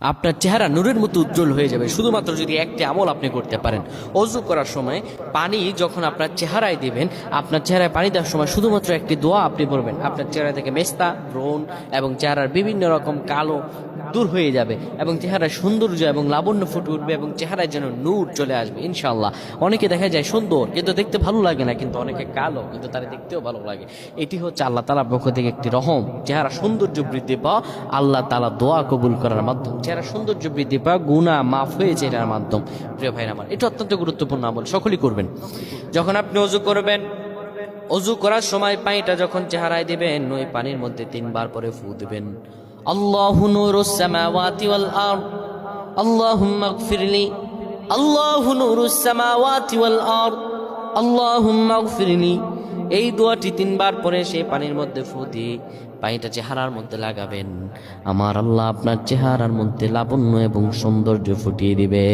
আপনার চেহারা নূরের মতো উজ্জ্বল হয়ে যাবে। শুধুমাত্র যদি একটি আমল আপনি করতে পারেন। অজু করার সময় পানি যখন আপনার চেহারায় দেবেন, আপনার চেহারায় পানি দেওয়ার সময় শুধুমাত্র একটি দোয়া আপনি পড়বেন। আপনার চেহারা থেকে মেস্তা ব্রণ এবং চেহারার বিভিন্ন রকম কালো দূর হয়ে যাবে এবং চেহারায় সৌন্দর্য এবং লাবণ্য ফুটে উঠবে এবং চেহারায় যেন নূর চলে আসবে ইনশাল্লাহ অনেকে দেখা যায় সুন্দর, কিন্তু দেখতে ভালো লাগে না, কিন্তু অনেকে কালো, কিন্তু তারা দেখতেও ভালো লাগে। এটি হচ্ছে আল্লাহ তালার পক্ষ থেকে একটি রহম। চেহারা সৌন্দর্য বৃদ্ধি পাওয়া, আল্লাহ তালা দোয়া কবুল করার মাধ্যম। চেহারা সৌন্দর্য বৃদ্ধি পাওয়া গুণা মাফ হয়েছে এটার মাধ্যম। প্রিয় ভাইরা আমার, এটা অত্যন্ত গুরুত্বপূর্ণ আমল, সকলেই করবেন। যখন আপনি অজু করবেন, অজু করার সময় পানিটা যখন চেহারায় দিবেন, ওই পানির মধ্যে তিনবার পরে ফু দিবেন। আল্লাহু নূরুস সামাওয়াতি ওয়াল আরদ। اغفر لي الله نور السماوات ওয়াল اللهم اغفر لي এই দোয়াটি তিনবার পরে সেই পানির মধ্যে ফু দিয়ে পানিটা চেহারার মধ্যে লাগাবেন। আমার আল্লাহ আপনার চেহারার মধ্যে লাবণ্য এবং সৌন্দর্য ফুটিয়ে দিবে।